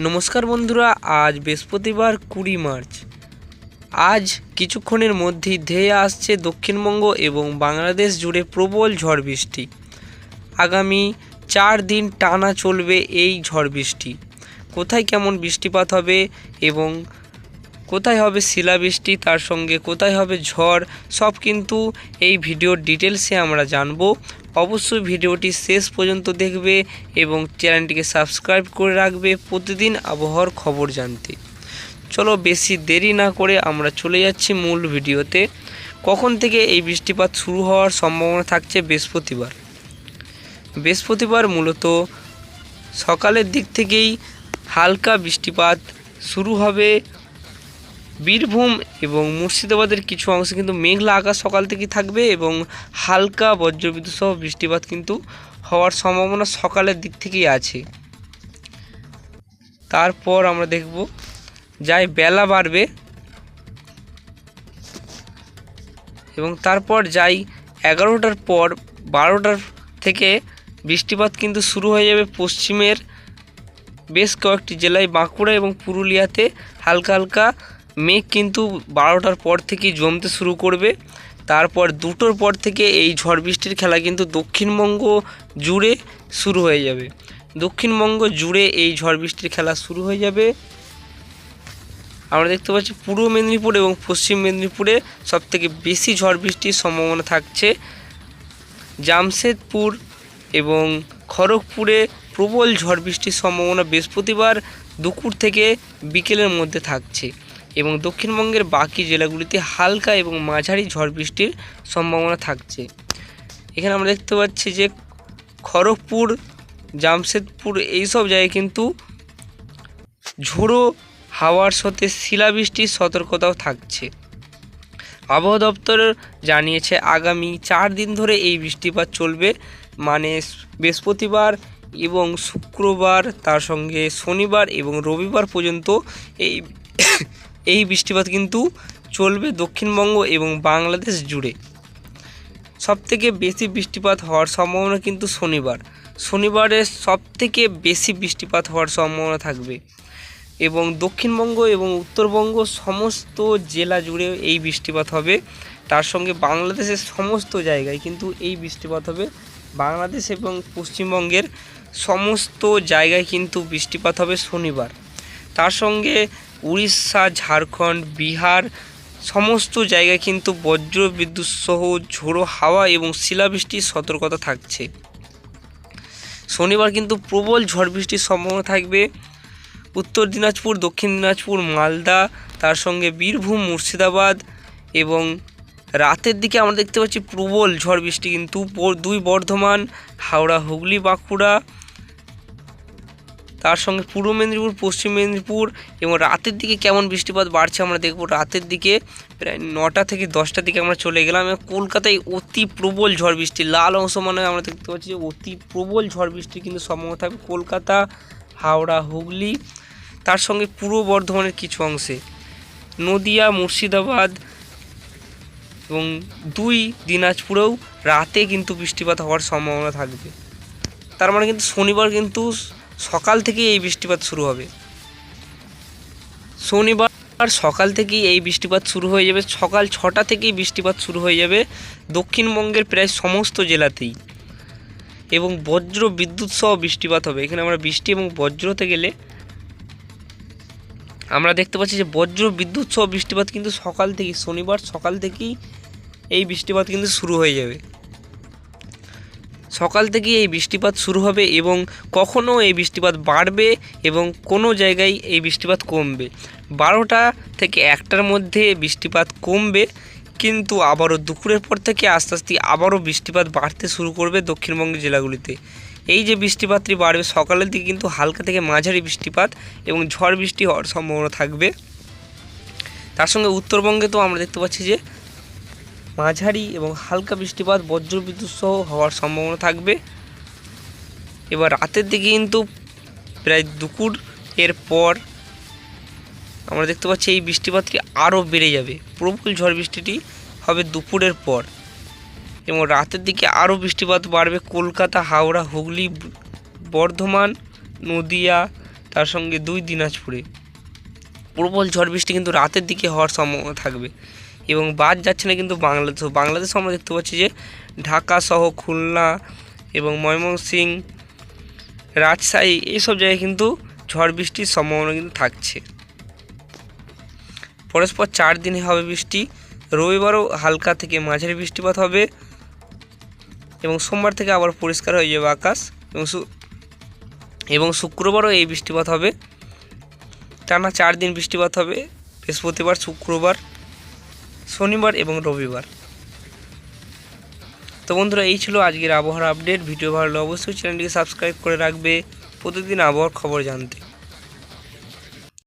নমস্কার বন্ধুরা, আজ বৃহস্পতিবার কুড়ি মার্চ। আজ কিছুক্ষণের মধ্যেই ধেয়ে আসছে দক্ষিণবঙ্গ এবং বাংলাদেশ জুড়ে প্রবল ঝড় বৃষ্টি। আগামী চার দিন টানা চলবে এই ঝড় বৃষ্টি। কোথায় কেমন বৃষ্টিপাত হবে এবং কোথায় হবে শিলাবৃষ্টি, তার সঙ্গে কোথায় হবে ঝড়, সব কিন্তু এই ভিডিওর ডিটেলসে আমরা জানব। অবশ্যই ভিডিওটি শেষ পর্যন্ত দেখবে এবং চ্যানেলটিকে সাবস্ক্রাইব করে রাখবে। প্রতিদিন আবহাওয়ার খবর জানতে। চলো বেশি দেরি না করে আমরা চলে যাচ্ছি মূল ভিডিওতে। কখন থেকে এই বৃষ্টিপাত শুরু হওয়ার সম্ভাবনা থাকছে বৃহস্পতিবার? বৃহস্পতিবার মূলত সকালের দিক থেকেই হালকা বৃষ্টিপাত শুরু হবে বীরভূম এবং মুর্শিদাবাদের কিছু অংশে কিন্তু মেঘলা আকাশ সকাল থেকেই থাকবে এবং হালকা বজ্রবিদ্যুৎ সহ বৃষ্টিপাত কিন্তু হওয়ার সম্ভাবনা সকালের দিক থেকেই আছে। তারপর আমরা দেখব, যাই বেলা বাড়বে এবং তারপর যাই এগারোটার পর বারোটার থেকে বৃষ্টিপাত কিন্তু শুরু হয়ে যাবে পশ্চিমের বেশ কয়েকটি জেলায়, বাঁকুড়া এবং পুরুলিয়াতে হালকা হালকা মেঘ কিন্তু বারোটার পর থেকেই জমতে শুরু করবে। তারপর দুটোর পর থেকে এই ঝড় বৃষ্টির খেলা কিন্তু দক্ষিণবঙ্গ জুড়ে শুরু হয়ে যাবে। দক্ষিণবঙ্গ জুড়ে এই ঝড় বৃষ্টির খেলা শুরু হয়ে যাবে। আমরা দেখতে পাচ্ছি পূর্ব মেদিনীপুর এবং পশ্চিম মেদিনীপুরে সবথেকে বেশি ঝড় বৃষ্টির সম্ভাবনা থাকছে। জামশেদপুর এবং খড়গপুরে প্রবল ঝড় বৃষ্টির সম্ভাবনা বৃহস্পতিবার দুপুর থেকে বিকেলের মধ্যে থাকছে। এবং দক্ষিণবঙ্গের বাকি জেলাগুলিতে হালকা এবং মাঝারি ঝড় বৃষ্টির সম্ভাবনা থাকছে। এখানে আমরা দেখতে পাচ্ছি যে খড়গপুর, জামশেদপুর এইসব জায়গায় কিন্তু ঝোড়ো হাওয়ার সাথে শিলাবৃষ্টির সতর্কতাও থাকছে। আবহাওয়া দপ্তর জানিয়েছে, আগামী চার দিন ধরে এই বৃষ্টিপাত চলবে। মানে বৃহস্পতিবার এবং শুক্রবার, তার সঙ্গে শনিবার এবং রবিবার পর্যন্ত এই এই বৃষ্টিপাত কিন্তু চলবে দক্ষিণবঙ্গ এবং বাংলাদেশ জুড়ে। সবথেকে বেশি বৃষ্টিপাত হওয়ার সম্ভাবনা কিন্তু শনিবার। শনিবারে সবথেকে বেশি বৃষ্টিপাত হওয়ার সম্ভাবনা থাকবে এবং দক্ষিণবঙ্গ এবং উত্তরবঙ্গ সমস্ত জেলা জুড়ে এই বৃষ্টিপাত হবে। তার সঙ্গে বাংলাদেশের সমস্ত জায়গায় কিন্তু এই বৃষ্টিপাত হবে। বাংলাদেশ এবং পশ্চিমবঙ্গের সমস্ত জায়গায় কিন্তু বৃষ্টিপাত হবে শনিবার। তার সঙ্গে উড়িষ্যা, ঝাড়খণ্ড, বিহার, সমস্ত জায়গায় কিন্তু বজ্র, বিদ্যুৎ সহ ঝোড়ো হাওয়া এবং শিলাবৃষ্টির সতর্কতা থাকছে। শনিবার কিন্তু প্রবল ঝড় বৃষ্টির সম্ভাবনা থাকবে। উত্তর দিনাজপুর, দক্ষিণ দিনাজপুর, মালদা, তার সঙ্গে বীরভূম, মুর্শিদাবাদ এবং রাতের দিকে আমরা দেখতে পাচ্ছি প্রবল ঝড় বৃষ্টি কিন্তু দুই বর্ধমান, হাওড়া, হুগলি, বাঁকুড়া তার সঙ্গে পূর্ব মেদিনীপুর, পশ্চিম মেদিনীপুর এবং রাতের দিকে কেমন বৃষ্টিপাত বাড়ছে আমরা দেখব। রাতের দিকে প্রায় নটা থেকে দশটার দিকে আমরা চলে গেলাম এবং কলকাতায় অতি প্রবল ঝড় বৃষ্টি। লাল অংশ মানে আমরা দেখতে পাচ্ছি যে অতি প্রবল ঝড় বৃষ্টি কিন্তু সম্ভাবনা থাকবে কলকাতা, হাওড়া, হুগলি, তার সঙ্গে পূর্ব বর্ধমানের কিছু অংশে। নদিয়া, মুর্শিদাবাদ এবং দুই দিনাজপুরেও রাতে কিন্তু বৃষ্টিপাত হওয়ার সম্ভাবনা থাকবে। তার মানে কিন্তু শনিবার কিন্তু সকাল থেকেই এই বৃষ্টিপাত শুরু হবে। শনিবার সকাল থেকেই এই বৃষ্টিপাত শুরু হয়ে যাবে। সকাল ছটা থেকেই বৃষ্টিপাত শুরু হয়ে যাবে দক্ষিণবঙ্গের প্রায় সমস্ত জেলাতেই। এবং বজ্র বিদ্যুৎ সহ বৃষ্টিপাত হবে। এখানে আমরা বৃষ্টি এবং বজ্রতে গেলে আমরা দেখতে পাচ্ছি যে বজ্র বিদ্যুৎ সহ বৃষ্টিপাত কিন্তু সকাল থেকেই, শনিবার সকাল থেকেই এই বৃষ্টিপাত কিন্তু শুরু হয়ে যাবে। সকাল থেকেই এই বৃষ্টিপাত শুরু হবে এবং কখনও এই বৃষ্টিপাত বাড়বে এবং কোনো জায়গায় এই বৃষ্টিপাত কমবে। বারোটা থেকে একটার মধ্যে বৃষ্টিপাত কমবে, কিন্তু আবারও দুপুরের পর থেকে আস্তে আস্তে আবারও বৃষ্টিপাত বাড়তে শুরু করবে দক্ষিণবঙ্গের জেলাগুলিতে। এই যে বৃষ্টিপাতটি বাড়বে, সকালের দিকে কিন্তু হালকা থেকে মাঝারি বৃষ্টিপাত এবং ঝড় বৃষ্টি হওয়ার সম্ভাবনা থাকবে। তার সঙ্গে উত্তরবঙ্গে তো আমরা দেখতে পাচ্ছি যে মাঝারি এবং হালকা বৃষ্টিপাত, বজ্রবিদ্যুৎ সহ হওয়ার সম্ভাবনা থাকবে। এবার রাতের দিকে কিন্তু প্রায় দুপুর এর পর আমরা দেখতে পাচ্ছি এই বৃষ্টিপাতটি আরও বেড়ে যাবে। প্রবল ঝড় বৃষ্টিটি হবে দুপুরের পর। এবং রাতের দিকে আরও বৃষ্টিপাত বাড়বে কলকাতা, হাওড়া, হুগলি, বর্ধমান, নদিয়া, তার সঙ্গে দুই দিনাজপুরে। প্রবল ঝড় বৃষ্টি কিন্তু রাতের দিকে হওয়ার সম্ভাবনা থাকবে। এবং বাদ যাচ্ছে না কিন্তু বাংলাদেশ। বাংলাদেশ আমরা দেখতে পাচ্ছি যে ঢাকা সহ খুলনা এবং ময়মনসিং, রাজশাহী এইসব জায়গায় কিন্তু ঝড় বৃষ্টির সম্ভাবনা কিন্তু থাকছে। পরস্পর চার দিনে হবে বৃষ্টি। রবিবারও হালকা থেকে মাঝারি বৃষ্টিপাত হবে এবং সোমবার থেকে আবার পরিষ্কার হয়ে যাবে আকাশ এবং এবং শুক্রবারও এই বৃষ্টিপাত হবে। টানা চার দিন বৃষ্টিপাত হবে। বৃহস্পতিবার, শুক্রবার শনিবার এবং রবিবার। তো বন্ধুরা, এই ছিল আজকের আবহাওয়ার আপডেট। ভিডিও ভালো অবশ্যই চ্যানেলটিকে সাবস্ক্রাইব করে রাখবে। প্রতিদিন আবহাওয়ার খবর জানতে।